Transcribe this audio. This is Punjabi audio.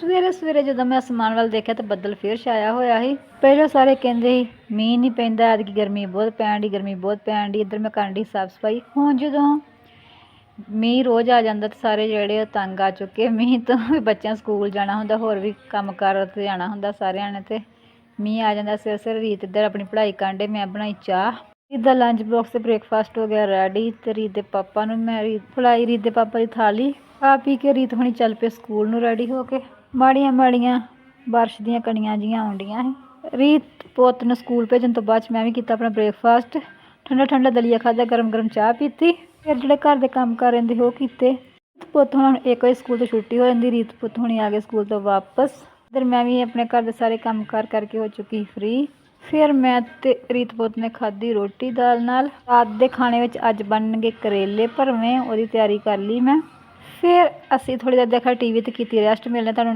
ਸਵੇਰੇ ਸਵੇਰੇ ਜਦੋਂ ਮੈਂ ਅਸਮਾਨ ਵੱਲ ਦੇਖਿਆ ਤਾਂ ਬੱਦਲ ਫੇਰ ਛਾਇਆ ਹੋਇਆ ਸੀ। ਪਹਿਲਾਂ ਸਾਰੇ ਕਹਿੰਦੇ ਸੀ, ਮੀਂਹ ਨਹੀਂ ਪੈਂਦਾ, ਐਤਕੀ ਗਰਮੀ ਬਹੁਤ ਪੈਣ ਦੀ ਗਰਮੀ ਬਹੁਤ ਪੈਣ ਦੀ ਇੱਧਰ ਮੈਂ ਕਰਨ ਦੀ ਸਾਫ਼ ਸਫ਼ਾਈ। ਹੁਣ ਜਦੋਂ ਮੀਂਹ ਰੋਜ਼ ਆ ਜਾਂਦਾ ਤੇ ਸਾਰੇ ਜਿਹੜੇ ਉਹ ਤੰਗ ਆ ਚੁੱਕੇ ਮੀਂਹ ਤੋਂ। ਵੀ ਬੱਚਿਆਂ ਸਕੂਲ ਜਾਣਾ ਹੁੰਦਾ, ਹੋਰ ਵੀ ਕੰਮ ਕਾਰ ਤੇ ਜਾਣਾ ਹੁੰਦਾ ਸਾਰਿਆਂ ਨੇ ਤੇ ਮੀਂਹ ਆ ਜਾਂਦਾ ਸਿਰ ਸਿਰ, ਰੀਤ ਇੱਧਰ ਆਪਣੀ ਪੜ੍ਹਾਈ ਕਾਂਡੇ ਮੈਂ ਬਣਾਈ ਚਾਹ। ਰੀਤ ਲੰਚ ਬਾਕਸ ਤੇ ਬ੍ਰੇਕਫਾਸਟ ਹੋ ਗਿਆ ਰੈਡੀ ਤੇ ਰੀਤ ਦੇ ਪਾਪਾ ਨੂੰ ਮੈਂ ਰੀਤ ਫੜਾਈ ਰੀਤ ਦੇ ਪਾਪਾ ਦੀ ਥਾਲੀ। ਆ ਪੀ ਕੇ ਰੀਤ ਹੁਣੀ ਚੱਲ ਪਏ ਸਕੂਲ ਨੂੰ ਰੈਡੀ ਹੋ ਕੇ। ਮਾੜੀਆਂ ਮਾੜੀਆਂ ਬਾਰਿਸ਼ ਦੀਆਂ ਕਣੀਆਂ ਜੀਆਂ ਆਉਂਦੀਆਂ ਸੀ। ਰੀਤ ਪੁੱਤ ਨੂੰ ਸਕੂਲ ਭੇਜਣ ਤੋਂ ਬਾਅਦ 'ਚ ਮੈਂ ਵੀ ਕੀਤਾ ਆਪਣਾ ਬ੍ਰੇਕਫਾਸਟ ਠੰਡਾ ਠੰਡਾ ਦਲੀਆ ਖਾਧਾ, ਗਰਮ ਗਰਮ ਚਾਹ ਪੀਤੀ। ਫਿਰ ਜਿਹੜੇ ਘਰ ਦੇ ਕੰਮ ਕਰ ਰਹਿੰਦੇ ਉਹ ਕੀਤੇ। ਪੁੱਤ ਹੁਣ ਇੱਕ ਵਜੇ ਸਕੂਲ ਤੋਂ ਛੁੱਟੀ ਹੋ ਜਾਂਦੀ, ਰੀਤ ਪੁੱਤ ਹੁਣੀ ਆ ਗਏ ਸਕੂਲ ਤੋਂ ਵਾਪਸ। ਫਿਰ ਮੈਂ ਵੀ ਆਪਣੇ ਘਰ ਦੇ ਸਾਰੇ ਕੰਮ ਕਾਰ ਕਰਕੇ ਹੋ ਚੁੱਕੀ ਫ੍ਰੀ ਫਿਰ ਮੈਂ ਤੇ ਰੀਤ ਪੁੱਤ ਨੇ ਖਾਧੀ ਰੋਟੀ ਦਾਲ ਨਾਲ। ਰਾਤ ਦੇ ਖਾਣੇ ਵਿੱਚ ਅੱਜ ਬਣਨਗੇ ਕਰੇਲੇ ਭਰਵੇਂ, ਉਹਦੀ ਤਿਆਰੀ ਕਰ ਲਈ ਮੈਂ। ਫਿਰ ਅਸੀਂ ਥੋੜੀ ਦੇਰ ਦੇਖਿਆ ਟੀਵੀ ਤੇ ਕੀਤੀ ਰੈਸਟ ਮਿਲਨੇ ਤੁਹਾਨੂੰ